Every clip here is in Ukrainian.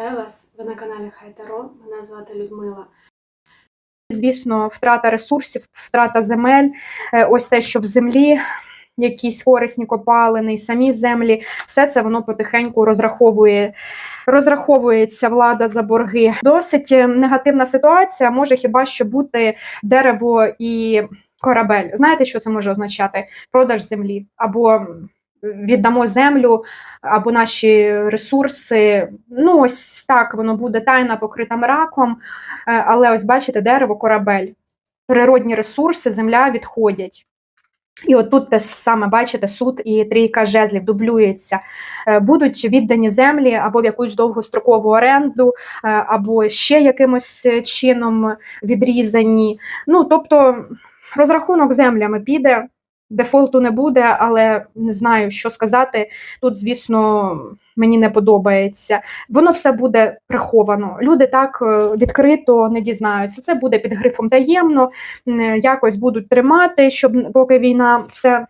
Вітаю вас! Ви на каналі Хайтаро. Мене звати Людмила. Звісно, втрата ресурсів, втрата земель, е, ось те, що в землі. Якісь корисні копалини, самі землі, все це воно потихеньку розраховує, розраховується влада за борги. Досить е, негативна ситуація може хіба що бути дерево і корабель. Знаєте, що це може означати? Продаж землі або віддамо землю, або наші ресурси. Ну, ось так воно буде тайна покрита мраком. Е, Але ось бачите, дерево, корабель, природні ресурси, земля відходять. І от тут те саме бачите, суд і трійка жезлів дублюється. Е, Будуть віддані землі або в якусь довгострокову оренду, е, або ще якимось чином відрізані. Ну, тобто, розрахунок землями піде, дефолту не буде, але не знаю, що сказати. Тут, звісно, мені не подобається воно все буде приховано. Люди так е, відкрито не дізнаються. Це буде під грифом таємно, якось будуть тримати, щоб поки війна все.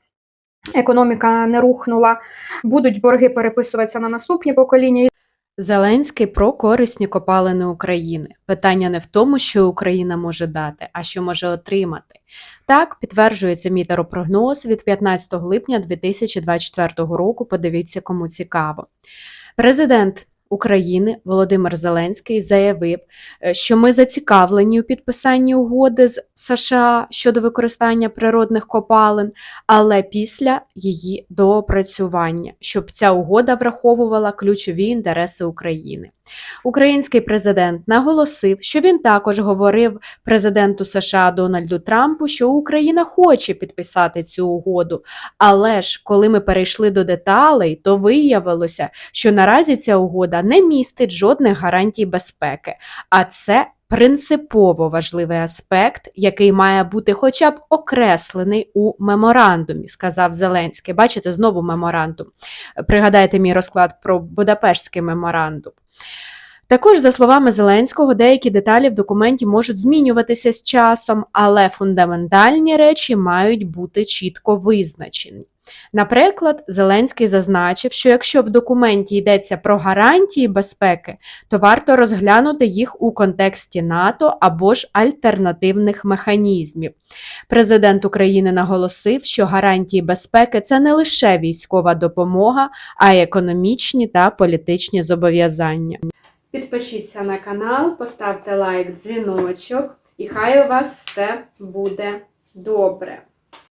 Економіка не рухнула, будуть борги переписуватися на наступні покоління. Зеленський про корисні копалини України. Питання не в тому, що Україна може дати, а що може отримати. Так підтверджується мій таропрогноз від 15 липня 2024 року. Подивіться, кому цікаво. Президент України Володимир Зеленський заявив, е, що ми зацікавлені у підписанні угоди з США щодо використання природних копалин, але після її доопрацювання, щоб ця угода враховувала ключові інтереси України. Український президент наголосив, що він також говорив президенту США Дональду Трампу, що Україна хоче підписати цю угоду. Але ж коли ми перейшли до деталей, то виявилося, що наразі ця не містить жодних гарантій безпеки, а це принципово важливий аспект, який має бути хоча б окреслений у меморандумі, сказав Зеленський. Бачите, знову меморандум. Пригадайте мій розклад про Будапештський меморандум. Також, за словами Зеленського, деякі деталі в документі можуть змінюватися з часом, але фундаментальні речі мають бути чітко визначені. Наприклад, Зеленський зазначив, що якщо в документі йдеться про гарантії безпеки, то варто розглянути їх у контексті НАТО або ж альтернативних механізмів. Президент України наголосив, що гарантії безпеки це не лише військова допомога, а й економічні та політичні зобов'язання. Підпишіться на канал, поставте лайк, дзвіночок, і хай у вас все буде добре.